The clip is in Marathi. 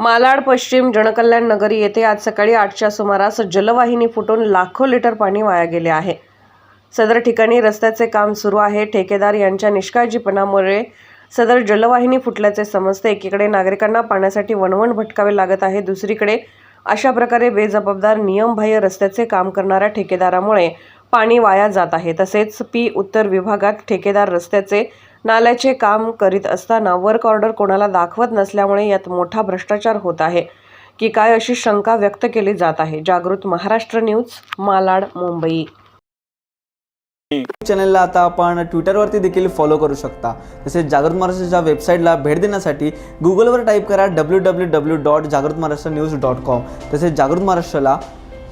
मालाड पश्चिम जनकल्याण नगरी येथे आज सकाळी आठच्या सुमारास जलवाहिनी फुटून लाखो लिटर पाणी वाया गेले आहे. सदर ठिकाणी रस्त्याचे काम सुरू आहे. ठेकेदार यांच्या निष्काळजीपणामुळे सदर जलवाहिनी फुटल्याचे समजते. एकीकडे नागरिकांना पाण्यासाठी वणवण भटकावे लागत आहे. दुसरीकडे अशा प्रकारे बेजबाबदार नियमबाह्य रस्त्याचे काम करणाऱ्या ठेकेदारामुळे पाणी वाया जात आहे. तसेच पी उत्तर विभागात ठेकेदार रस्त्याचे नाल्याचे काम करीत असताना वर्क ऑर्डर कोणाला दाखवत नसल्यामुळे यात मोठा भ्रष्टाचार होत आहे. की काय अशी शंका व्यक्त केली जात आहे. जागृत महाराष्ट्र न्यूज मालाड मुंबई. चॅनलला आता आपण ट्विटरवरती देखील फॉलो करू शकता. तसेच जागृत महाराष्ट्राच्या वेबसाईटला भेट देण्यासाठी गुगलवर टाईप करा डब्ल्यू डब्ल्यू डब्ल्यू डॉट जागृत महाराष्ट्र न्यूज डॉट कॉम तसेच जागृत महाराष्ट्राला